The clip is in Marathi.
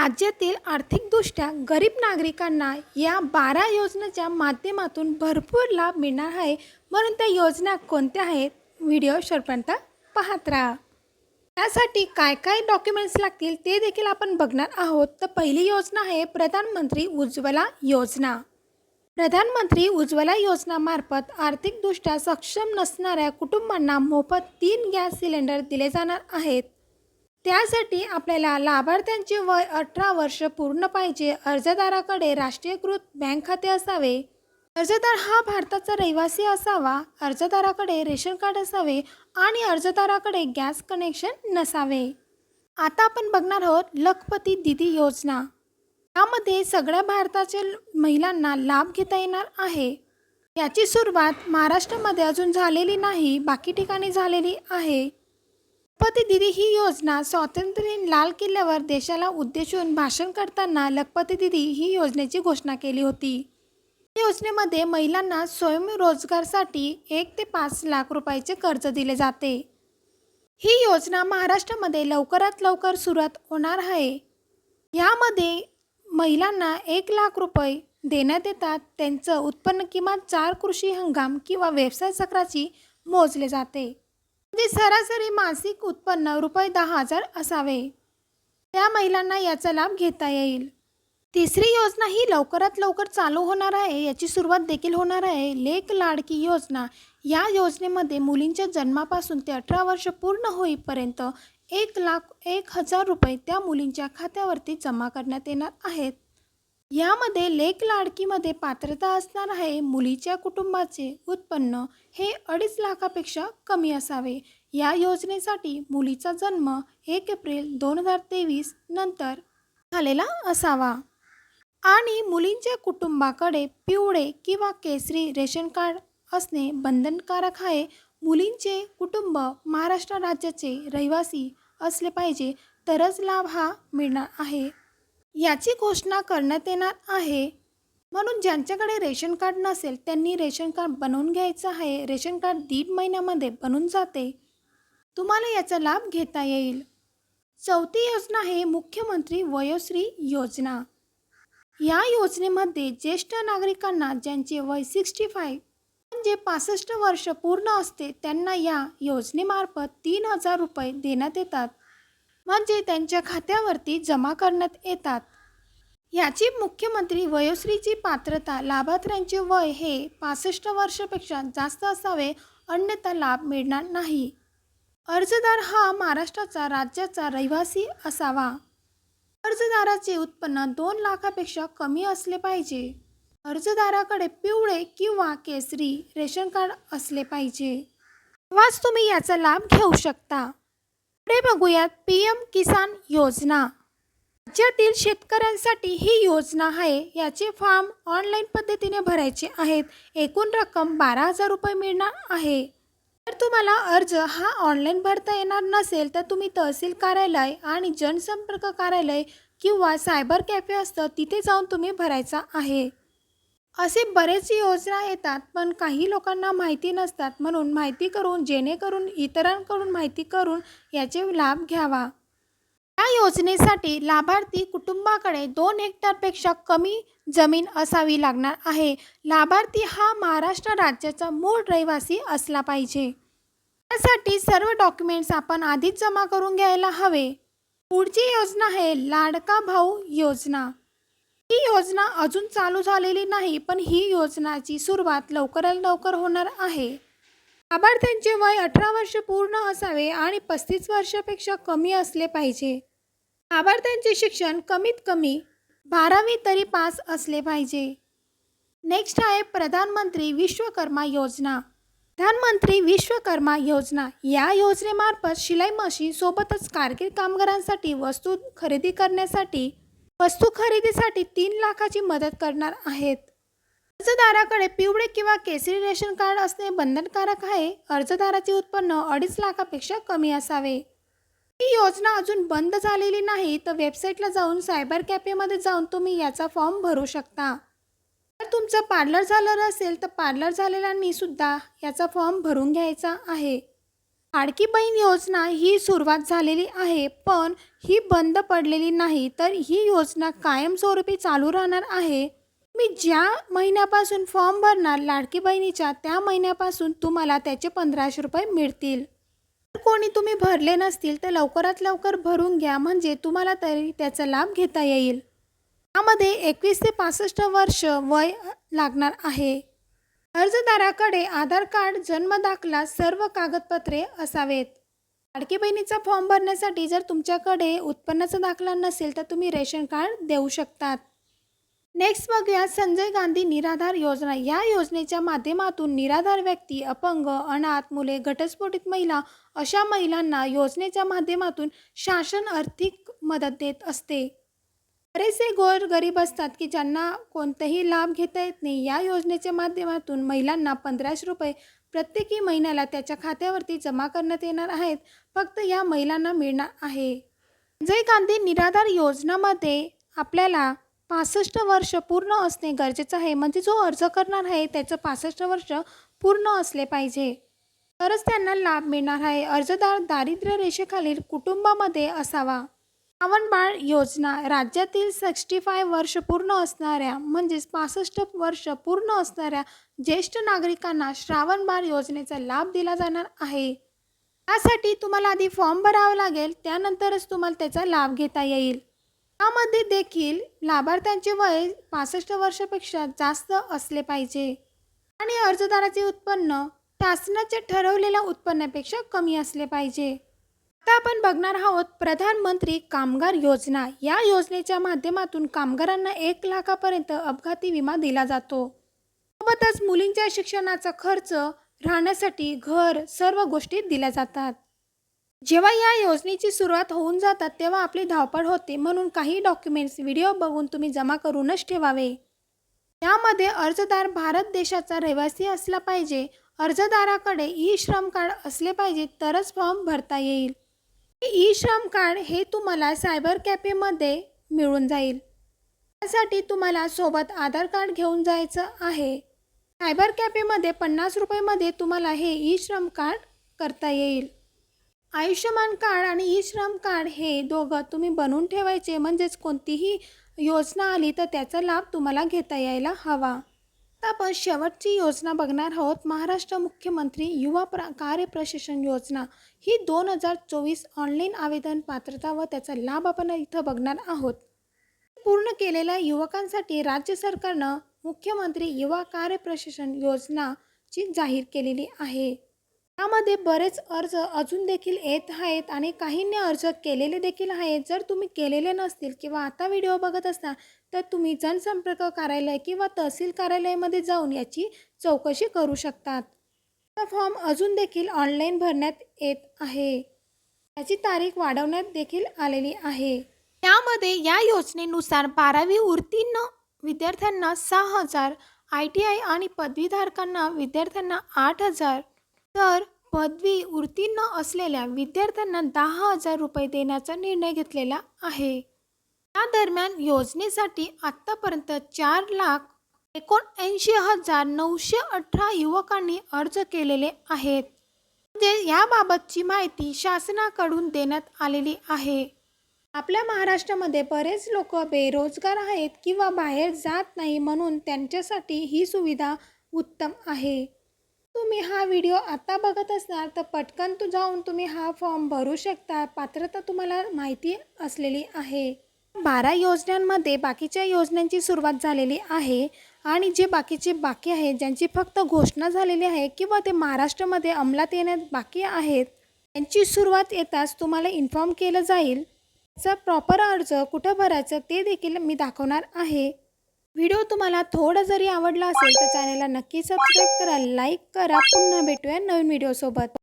राज्यातील आर्थिकदृष्ट्या गरीब नागरिकांना या बारा योजनेच्या माध्यमातून भरपूर लाभ मिळणार आहे. म्हणून त्या योजना कोणत्या आहेत? व्हिडिओ शेवटपर्यंत पाहत राहा. त्यासाठी काय काय डॉक्युमेंट्स लागतील ते देखील आपण बघणार आहोत. तर पहिली योजना आहे प्रधानमंत्री उज्ज्वला योजना. प्रधानमंत्री उज्ज्वला योजनामार्फत आर्थिकदृष्ट्या सक्षम नसणाऱ्या कुटुंबांना मोफत तीन गॅस सिलेंडर दिले जाणार आहेत. त्यासाठी आपल्याला लाभार्थ्यांचे वय अठरा वर्ष पूर्ण पाहिजे अर्जदाराकडे राष्ट्रीयकृत बँक खाते असावे. अर्जदार हा भारताचा रहिवासी असावा अर्जदाराकडे रेशन कार्ड असावे आणि अर्जदाराकडे गॅस कनेक्शन नसावे. आता आपण बघणार आहोत लखपती दिदी योजना. यामध्ये सगळ्या भारताच्या महिलांना लाभ घेता येणार आहे. याची सुरुवात महाराष्ट्रामध्ये अजून झालेली नाही बाकी ठिकाणी झालेली आहे. लखपती दिदी ही योजना स्वातंत्र्यीन लाल किल्ल्यावर देशाला उद्देशून भाषण करताना लखपती दिदी ही योजनेची घोषणा केली होती. या योजनेमध्ये महिलांना स्वयंरोजगारसाठी एक ते पाच लाख रुपयाचे कर्ज दिले जाते. ही योजना महाराष्ट्रामध्ये लवकरात लवकर सुरुवात होणार आहे. यामध्ये महिलांना एक लाख रुपये देण्यात येतात. त्यांचं उत्पन्न किमान चार कृषी हंगाम किंवा व्यवसाय चक्राची मोजले जाते. म्हणजे सरासरी मासिक उत्पन्न रुपये दहा हजार असावे. त्या महिलांना याचा लाभ घेता येईल. तिसरी योजना ही लवकरात लवकर चालू होणार आहे याची सुरुवात देखील होणार आहे. लेक लाडकी योजना. या योजनेमध्ये मुलींच्या जन्मापासून ते अठरा वर्ष पूर्ण होईपर्यंत एक लाख एक हजार रुपये त्या मुलींच्या खात्यावरती जमा करण्यात येणार आहेत. यामध्ये लेख लाडकीमध्ये पात्रता असणार आहे मुलीच्या कुटुंबाचे उत्पन्न हे अडीच लाखापेक्षा कमी असावे. या योजनेसाठी मुलीचा जन्म एक एप्रिल दोन हजार तेवीस नंतर झालेला असावा. आणि मुलींच्या कुटुंबाकडे पिवळे किंवा केसरी रेशन कार्ड असणे बंधनकारक आहे. मुलींचे कुटुंब महाराष्ट्र राज्याचे रहिवासी असले पाहिजे तरच लाभ हा मिळणार आहे. याची घोषणा करण्यात येणार आहे. म्हणून ज्यांच्याकडे रेशन कार्ड नसेल त्यांनी रेशन कार्ड बनवून घ्यायचं आहे. रेशन कार्ड दीड महिन्यामध्ये बनून जाते. तुम्हाला याचा लाभ घेता येईल. चौथी योजना आहे मुख्यमंत्री वयोश्री योजना. या योजनेमध्ये ज्येष्ठ नागरिकांना ज्यांचे वय सिक्स्टी फाय म्हणजे पासष्ट वर्ष पूर्ण असते त्यांना या योजनेमार्फत तीन हजार रुपये देण्यात येतात. म्हणजे त्यांच्या खात्यावरती जमा करण्यात येतात. याची मुख्यमंत्री वयोश्रीची पात्रता लाभार्थ्यांचे वय हे पासष्ट वर्षापेक्षा जास्त असावे अन्यथा लाभ मिळणार नाही. अर्जदार हा महाराष्ट्राचा राज्याचा रहिवासी असावा. अर्जदाराचे उत्पन्न दोन लाखापेक्षा कमी असले पाहिजे. अर्जदाराकडे पिवळे किंवा केसरी रेशन कार्ड असले पाहिजे. वाच तुम्ही याचा लाभ घेऊ शकता. पुढे बघूयात पी एम किसान योजना. राज्यातील शेतकऱ्यांसाठी ही योजना आहे. याचे फॉर्म ऑनलाईन पद्धतीने भरायचे आहेत. एकूण रक्कम बारा हजार रुपये मिळणार आहे. जर तुम्हाला अर्ज हा ऑनलाईन भरता येणार नसेल तर तुम्ही तहसील कार्यालय आणि जनसंपर्क कार्यालय किंवा सायबर कॅफे असतं तिथे जाऊन तुम्ही भरायचा आहे. असे बरेच योजना येतात पण काही लोकांना माहिती नसतात. म्हणून माहिती करून जेणेकरून इतरांकडून माहिती करून याचे लाभ घ्यावा. या योजनेसाठी लाभार्थी कुटुंबाकडे दोन हेक्टरपेक्षा कमी जमीन असावी लागणार आहे. लाभार्थी हा महाराष्ट्र राज्याचा मूळ रहिवासी असला पाहिजे. त्यासाठी सर्व डॉक्युमेंट्स आपण आधीच जमा करून घ्यायला हवे. पुढची योजना आहे लाडका भाऊ योजना. ही योजना अजून चालू झालेली नाही पण ही योजनाची सुरुवात लवकरात लवकर होणार आहे. लाभार्थ्यांचे वय अठरा वर्ष पूर्ण असावे आणि पस्तीस वर्षापेक्षा कमी असले पाहिजे. लाभार्थ्यांचे शिक्षण कमीत कमी बारावी तरी पास असले पाहिजे. नेक्स्ट आहे प्रधानमंत्री विश्वकर्मा योजना. प्रधानमंत्री विश्वकर्मा योजना या योजनेमार्फत शिलाई मशीन सोबतच कारकीर कामगारांसाठी वस्तू खरेदी करण्यासाठी वस्तू खरेदीसाठी तीन लाखाची मदत करणार आहेत. अर्जदाराकडे पिवळे किंवा केसरी रेशन कार्ड असणे बंधनकारक आहे. अर्जदाराचे उत्पन्न अडीच लाखापेक्षा कमी असावे. ही योजना अजून बंद झालेली नाही तर वेबसाईटला जाऊन सायबर कॅफेमध्ये जाऊन तुम्ही याचा फॉर्म भरू शकता. जर तुमचं पार्लर झालं असेल तर पार्लर झालेल्यांनी सुद्धा याचा फॉर्म भरून घ्यायचा आहे. लाडकी बहीण योजना ही सुरुवात झालेली आहे पण ही बंद पडलेली नाही तर ही योजना कायमस्वरूपी चालू राहणार आहे. मी ज्या महिन्यापासून फॉर्म भरणार लाडकी बहिणीच्या त्या महिन्यापासून तुम्हाला त्याचे पंधराशे रुपये मिळतील. जर कोणी तुम्ही भरले नसतील तर लवकरात लवकर भरून घ्या म्हणजे तुम्हाला तरी त्याचा लाभ घेता येईल. त्यामध्ये एकवीस ते पासष्ट वर्ष वय लागणार आहे. अर्जदाराकडे आधार कार्ड जन्मदाखला सर्व कागदपत्रे असावेत. लाडकी बहिणीचा फॉर्म भरण्यासाठी जर तुमच्याकडे उत्पन्नाचा दाखला नसेल तर तुम्ही रेशन कार्ड देऊ शकतात. नेक्स्ट बघूया संजय गांधी निराधार योजना. या योजनेच्या माध्यमातून निराधार व्यक्ती अपंग अनाथ मुले घटस्फोटित महिला अशा महिलांना योजनेच्या माध्यमातून शासन आर्थिक मदत देत असते. बरेचसे गोर गरीब असतात की ज्यांना कोणताही लाभ घेता येत नाही. या योजनेच्या माध्यमातून महिलांना पंधराशे रुपये प्रत्येकी महिन्याला त्याच्या खात्यावरती जमा करण्यात येणार आहेत. फक्त या महिलांना मिळणार आहे. जय गांधी निराधार योजनामध्ये आपल्याला पासष्ट वर्ष पूर्ण असणे गरजेचं आहे. म्हणजे जो अर्ज करणार आहे त्याचं पासष्ट वर्ष पूर्ण असले पाहिजे. तरच त्यांना लाभ मिळणार आहे. अर्जदार दारिद्र्य रेषेखालील कुटुंबामध्ये असावा. श्रावणबाळ योजना राज्यातील सिक्स्टी फाय वर्ष पूर्ण असणाऱ्या म्हणजेच पासष्ट वर्ष पूर्ण असणाऱ्या ज्येष्ठ नागरिकांना श्रावणबाळ योजनेचा लाभ दिला जाणार आहे. त्यासाठी तुम्हाला आधी फॉर्म भरावा लागेल त्यानंतरच तुम्हाला त्याचा लाभ घेता येईल. त्यामध्ये देखील लाभार्थ्यांचे वय पासष्ट वर्षापेक्षा जास्त असले पाहिजे. आणि अर्जदाराचे उत्पन्न शासनाच्या ठरवलेल्या उत्पन्नापेक्षा कमी असले पाहिजे. आता आपण बघणार आहोत प्रधानमंत्री कामगार योजना. या योजनेच्या माध्यमातून कामगारांना एक लाखापर्यंत अपघाती विमा दिला जातो. सोबतच मुलींच्या शिक्षणाचा खर्च राहण्यासाठी घर सर्व गोष्टी दिल्या जातात. जेव्हा या योजनेची सुरुवात होऊन जातात तेव्हा आपली धावपळ होते म्हणून काही डॉक्युमेंट्स व्हिडिओ बघून तुम्ही जमा करूनच ठेवावे. यामध्ये अर्जदार भारत देशाचा रहिवासी असला पाहिजे अर्जदाराकडे ई श्रम कार्ड असले पाहिजे तरच फॉर्म भरता येईल. ई श्रम कार्ड हे तुम्हाला सायबर कॅफेमध्ये मिळून जाईल. त्यासाठी तुम्हाला सोबत आधार कार्ड घेऊन जायचं आहे. सायबर कॅफेमध्ये पन्नास रुपयेमध्ये तुम्हाला हे ई श्रम कार्ड करता येईल. आयुष्यमान कार्ड आणि ई श्रम कार्ड हे दोघं तुम्ही बनवून ठेवायचे म्हणजेच कोणतीही योजना आली तर त्याचा लाभ तुम्हाला घेता यायला हवा. तर आपण शेवटची योजना बघणार आहोत. महाराष्ट्र मुख्यमंत्री युवा प्र कार्यप्रशिक्षण योजना ही दोन हजार चोवीस ऑनलाईन आवेदन पात्रता व त्याचा लाभ आपण इथं बघणार आहोत. पूर्ण केलेल्या युवकांसाठी राज्य सरकारनं मुख्यमंत्री युवा कार्यप्रशिक्षण योजनाची जाहीर केलेली आहे. यामध्ये बरेच अर्ज अजून देखील येत आहेत आणि काहींनी अर्ज केलेले देखील आहेत. जर तुम्ही केलेले नसतील किंवा आता व्हिडिओ बघत असता तर तुम्ही जनसंपर्क कार्यालय किंवा तहसील कार्यालयामध्ये जाऊन याची चौकशी करू शकतात. हा फॉर्म अजून देखील ऑनलाईन भरण्यात येत आहे. याची तारीख वाढवण्यात देखील आलेली आहे. यामध्ये या योजनेनुसार बारावी उत्तीर्ण विद्यार्थ्यांना सहा हजार आय टी आय आणि पदवीधारकांना विद्यार्थ्यांना आठ हजार तर पदवी उत्तीर्ण असलेल्या विद्यार्थ्यांना दहा हजार रुपये देण्याचा निर्णय घेतलेला आहे. या दरम्यान योजनेसाठी आत्तापर्यंत चार लाख एकोणऐंशी हजार नऊशे अठरा युवकांनी अर्ज केलेले आहेत. म्हणजे याबाबतची माहिती शासनाकडून देण्यात आलेली आहे. आपल्या महाराष्ट्रामध्ये बरेच लोक बेरोजगार आहेत किंवा बाहेर जात नाही म्हणून त्यांच्यासाठी ही सुविधा उत्तम आहे. तुम्ही हा व्हिडिओ आता बघत असणार तर पटकन तू जाऊन तुम्ही हा फॉर्म भरू शकता. पात्रता तुम्हाला माहिती असलेली आहे. बारा योजनांमध्ये बाकीच्या योजनांची सुरुवात झालेली आहे आणि जे बाकीचे बाकी आहेत ज्यांची फक्त घोषणा झालेली आहे किंवा ते महाराष्ट्रामध्ये अंमलात येण्यात बाकी आहेत त्यांची सुरुवात येताच तुम्हाला इन्फॉर्म केलं जाईल. त्याचा प्रॉपर अर्ज कुठं भरायचं ते देखील मी दाखवणार आहे. व्हिडिओ तुम्हाला थोडं जरी आवडला असेल तर चॅनलला नक्की सबस्क्राईब करा लाईक करा. पुन्हा भेटूया नवीन व्हिडिओसोबत.